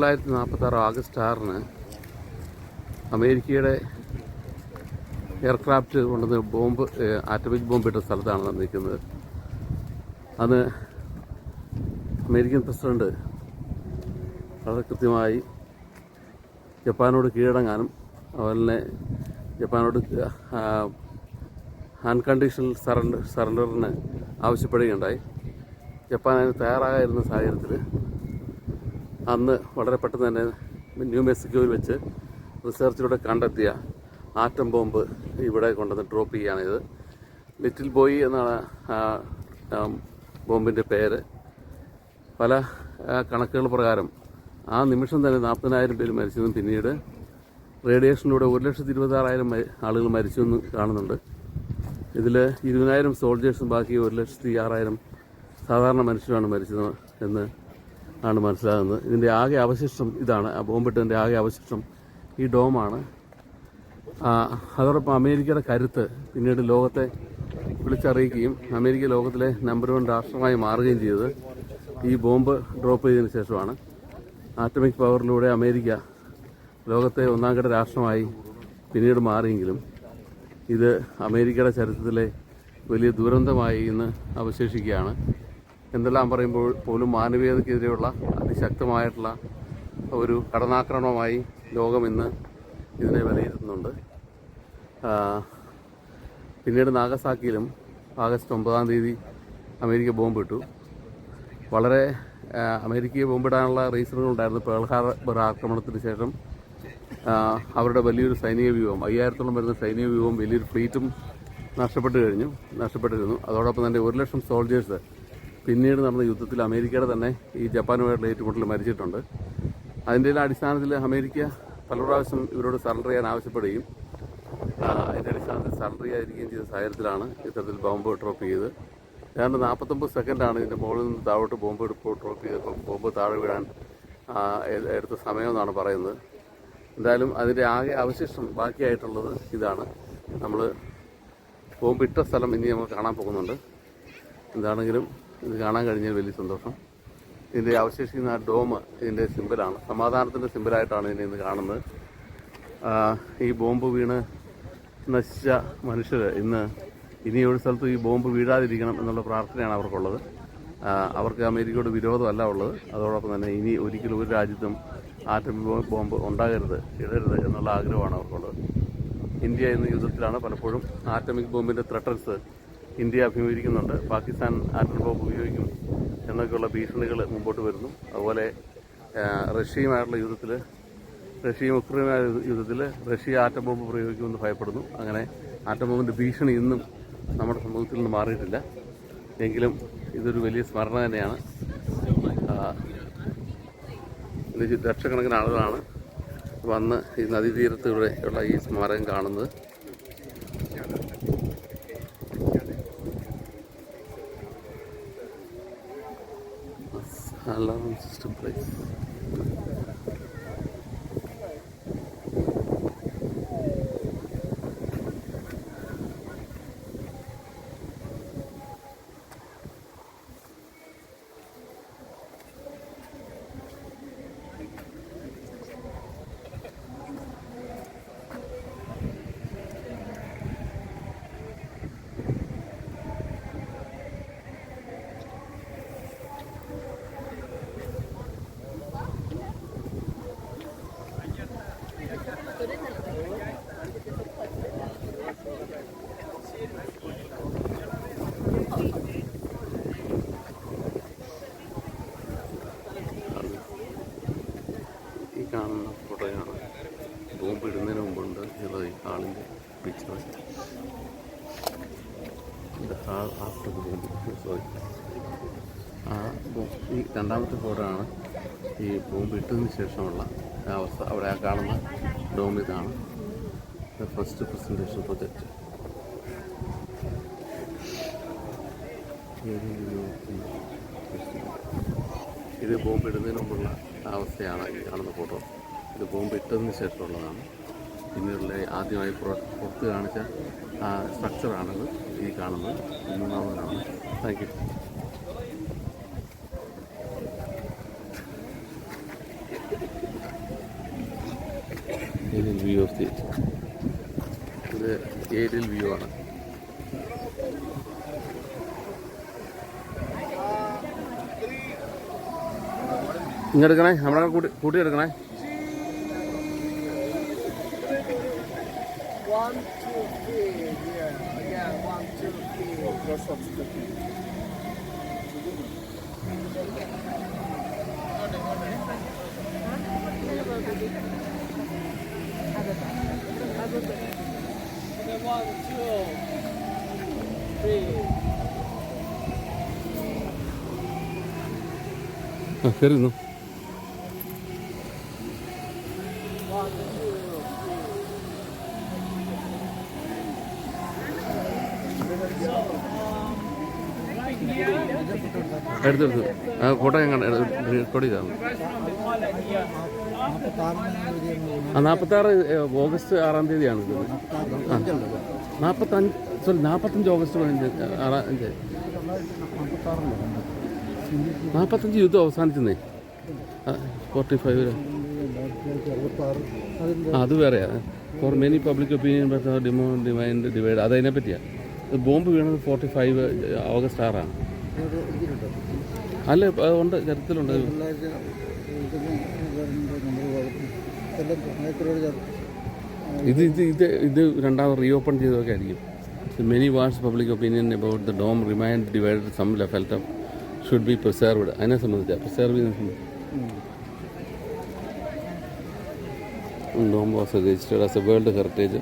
തൊള്ളായിരത്തി നാൽപ്പത്തി ആറ് ആഗസ്റ്റ് ആറിന് അമേരിക്കയുടെ എയർക്രാഫ്റ്റ് കൊണ്ടുവന്ന് ബോംബ് ആറ്റമിക് ബോംബ് ഇട്ട സ്ഥലത്താണ് നിൽക്കുന്നത് അന്ന് അമേരിക്കൻ പ്രസിഡന്റ് വളരെ കൃത്യമായി ജപ്പാനോട് കീഴടങ്ങാനും അതുപോലെ തന്നെ ജപ്പാനോട് അൺകണ്ടീഷണൽ സറണ്ടർ സറണ്ടറിന് ആവശ്യപ്പെടുകയുണ്ടായി. ജപ്പാൻ അതിന് തയ്യാറാകാതിരുന്ന സാഹചര്യത്തിൽ അന്ന് വളരെ പെട്ടെന്ന് തന്നെ ന്യൂ മെക്സിക്കോയിൽ വെച്ച് റിസർച്ചിലൂടെ കണ്ടെത്തിയ ആറ്റം ബോംബ് ഇവിടെ കൊണ്ടുവന്ന് ഡ്രോപ്പ് ചെയ്യുകയാണ് ഇത് ലിറ്റിൽ ബോയ് എന്നാണ് ആ, ബോംബിന്റെ പേര്. പല കണക്കുകൾ പ്രകാരം ആ നിമിഷം തന്നെ നാൽപ്പതിനായിരം പേര് മരിച്ചതും പിന്നീട് റേഡിയേഷനിലൂടെ ഒരു ലക്ഷത്തി ഇരുപത്താറായിരം ആളുകൾ മരിച്ചു എന്ന് കാണുന്നുണ്ട്. ഇതിൽ ഇരുപതിനായിരം സോൾജേഴ്സും ബാക്കി ഒരു ലക്ഷത്തി ആറായിരം സാധാരണ മനുഷ്യരാണ് മരിച്ചത് എന്ന് ആണ് മനസ്സിലാകുന്നത്. ഇതിന്റെ ആകെ അവശിഷ്ടം ഇതാണ്. ബോംബിട്ടതിന്റെ ആകെ അവശിഷ്ടം ഈ ഡോമാണ്. അതോടൊപ്പം അമേരിക്കയുടെ കരുത്ത് പിന്നീട് ലോകത്തെ വിളിച്ചറിയിക്കുകയും അമേരിക്ക ലോകത്തിലെ നമ്പർ വൺ രാഷ്ട്രമായി മാറുകയും ചെയ്തത് ഈ ബോംബ് ഡ്രോപ്പ് ചെയ്തതിന് ശേഷമാണ്. ആറ്റമിക് പവറിലൂടെ അമേരിക്ക ലോകത്തെ ഒന്നാംഘട്ട രാഷ്ട്രമായി പിന്നീട് മാറിയെങ്കിലും ഇത് അമേരിക്കയുടെ ചരിത്രത്തിലെ വലിയ ദുരന്തമായി ഇന്ന് അവശേഷിക്കുകയാണ്. എന്തെല്ലാം പറയുമ്പോൾ പോലും മാനവീയതയ്ക്കെതിരെയുള്ള അതിശക്തമായിട്ടുള്ള ഒരു കടന്നാക്രമണമായി ലോകം ഇന്ന് ഇതിനെ വിലയിരുത്തുന്നുണ്ട്. പിന്നീട് നാഗസാക്കിയിലും ആഗസ്റ്റ് ഒമ്പതാം തീയതി അമേരിക്ക ബോംബിട്ടു വളരെ അമേരിക്കയെ ബോംബിടാനുള്ള റീസണുകളുണ്ടായിരുന്നു പേൾ ഹാർബർ ആക്രമണത്തിന് ശേഷം അവരുടെ വലിയൊരു സൈനിക വ്യൂഹം അയ്യായിരത്തോളം വരുന്ന സൈനിക വ്യൂഹം വലിയൊരു ഫ്ലീറ്റും നഷ്ടപ്പെട്ടു കഴിഞ്ഞു നഷ്ടപ്പെട്ടിരുന്നു. അതോടൊപ്പം തന്നെ ഒരു ലക്ഷം സോൾജേഴ്സ് പിന്നീട് നടന്ന യുദ്ധത്തിൽ അമേരിക്കയുടെ തന്നെ ഈ ജപ്പാനുമായിട്ടുള്ള ഏറ്റുമുട്ടൽ മരിച്ചിട്ടുണ്ട്. അതിന്റെ അടിസ്ഥാനത്തിൽ അമേരിക്ക പല പ്രാവശ്യം ഇവരോട് സറണ്ടർ ചെയ്യാൻ ആവശ്യപ്പെടുകയും അതിന്റെ അടിസ്ഥാനത്തിൽ സറണ്ടർ ചെയ്യാതിരിക്കുകയും ചെയ്ത സാഹചര്യത്തിലാണ് ഇത്തരത്തിൽ ബോംബ് ഡ്രോപ്പ് ചെയ്ത് ഏതാണ്ട് നാൽപ്പത്തൊമ്പത് സെക്കൻഡാണ് ഇതിന്റെ മുകളിൽ നിന്ന് താഴോട്ട് ബോംബ് എടുപ്പ് ഡ്രോപ്പ് ചെയ്തപ്പോൾ ബോംബ് താഴെ വീഴാൻ എടുത്ത സമയമെന്നാണ് പറയുന്നത്. എന്തായാലും അതിന്റെ ആകെ അവശിഷ്ടം ബാക്കിയായിട്ടുള്ളത് ഇതാണ്. നമ്മൾ ബോംബ് ഇട്ട സ്ഥലം ഇനി നമ്മൾ കാണാൻ പോകുന്നുണ്ട്. എന്താണെങ്കിലും ഇത് കാണാൻ കഴിഞ്ഞാൽ വലിയ സന്തോഷം. ഇതിന്റെ അവശേഷിക്കുന്ന ആ ഡോം ഇതിന്റെ സിമ്പിളാണ്. സമാധാനത്തിന്റെ സിമ്പിളായിട്ടാണ് ഇതിനെ ഇന്ന് കാണുന്നത്. ഈ ബോംബ് വീണ് നശിച്ച മനുഷ്യർ ഇന്ന് ഇനി ഒരു സ്ഥലത്തും ഈ ബോംബ് വീഴാതിരിക്കണം എന്നുള്ള പ്രാർത്ഥനയാണ് അവർക്കുള്ളത്. അവർക്ക് അമേരിക്കയോട് വിരോധമല്ല ഉള്ളത്. അതോടൊപ്പം തന്നെ ഇനി ഒരിക്കലും ഒരു രാജ്യത്തും ആറ്റം ബോംബ് ഉണ്ടാകരുത് ഇടരുത് എന്നുള്ള ആഗ്രഹമാണ് അവർക്കുള്ളത്. ഇന്ത്യ എന്ന യുദ്ധത്തിലാണ് പലപ്പോഴും ആറ്റമിക് ബോംബിന്റെ ത്രട്ടൻസ് ഇന്ത്യ അഭിമുഖീകരിക്കുന്നുണ്ട്. പാകിസ്ഥാൻ ആറ്റം ബോംബ് ഉപയോഗിക്കും എന്നൊക്കെയുള്ള ഭീഷണികൾ മുമ്പോട്ട് വരുന്നു. അതുപോലെ റഷ്യയുമായിട്ടുള്ള യുദ്ധത്തിൽ റഷ്യയും ഉക്രൈനുമായുള്ള യുദ്ധത്തിൽ റഷ്യ ആറ്റം ബോംബ് പ്രയോഗിക്കുമെന്ന് ഭയപ്പെടുന്നു. അങ്ങനെ ആറ്റം ബോംബിന്റെ ഭീഷണി ഇന്നും നമ്മുടെ സമൂഹത്തിൽ നിന്ന് മാറിയിട്ടില്ല. എങ്കിലും ഇതൊരു വലിയ സ്മരണ തന്നെയാണ്. ലക്ഷക്കണക്കിന് ആളുകളാണ് വന്ന് ഈ നദീതീരത്തിലൂടെ ഉള്ള ഈ സ്മാരകം കാണുന്നത്. Alarm sister, please. ബോംബ് ഇടുന്നതിന് മുമ്പുണ്ട് ഉള്ളത് ഈ ഹാളിന്റെ പിക്ചർ ആ ഈ രണ്ടാമത്തെ ഫോട്ടോ ആണ് ഈ ബോംബ് ഇട്ടതിന് ശേഷമുള്ള അവസ്ഥ. അവിടെ ആ കാണുന്ന ഡോം ഇതാണ്. ഫസ്റ്റ് പ്രസന്റേഷൻ പ്രൊജക്റ്റ് ഇത് ബോംബ് ഇടുന്നതിന് മുമ്പുള്ള അവസ്ഥയാണ് ഈ കാണുന്ന ഫോട്ടോ ഇത് ബോംബ് ഇട്ടതിന് ശേഷമുള്ളതാണ്. പിന്നീടുള്ള ആദ്യമായി പുറത്ത് കാണിച്ച ആ സ്ട്രക്ചറാണിത് ഈ കാണുന്നത്. മൂന്നാമതാണ്. Thank you view of the ഇത് ഏരിയൽ വ്യൂ ആണ്. ഇങ്ങെടുക്കണേ നമ്മളെ കൂട്ടി കൂട്ടി One, two, three. Yeah, yeah. One, two, three. Oh, cross up the One, two, three. Aferin o. One, two, എടുത്തെടുത്തു ആ ഫോട്ടോ ഞാൻ റെക്കോർഡ് ചെയ്താണ് ആ നാൽപ്പത്താറ് ഓഗസ്റ്റ് ആറാം തീയതിയാണ് ഇത്. ആ നാൽപ്പത്തഞ്ച് സോറി നാൽപ്പത്തഞ്ച് ഓഗസ്റ്റ് പതിനഞ്ച് ആറാം നാൽപ്പത്തഞ്ച് യുദ്ധം അവസാനിച്ചെന്നേ. ഫോർട്ടി ഫൈവ് അത് വേറെയാ. ഫോർ മെനി പബ്ലിക് ഒപ്പീനിയൻ ഡിമോ ഡിമൈൻഡ് ഡിവൈഡ് അതതിനെ പറ്റിയാണ് ബോംബ് വീണത് ഫോർട്ടി ഫൈവ് ഓഗസ്റ്റ് ആറാണ്. അല്ല ഉണ്ട് ചരിത്രത്തിലുണ്ട്. ഇത് ഇത് ഇത് ഇത് രണ്ടാമത് റീ ഓപ്പൺ ചെയ്തതൊക്കെ ആയിരിക്കും. Many wards public opinion about the dome remained divided some lay of should be preserved അതിനെ സംബന്ധിച്ചാണ് പ്രിസർവ് ചെയ്യുന്ന dome was registered as a world heritage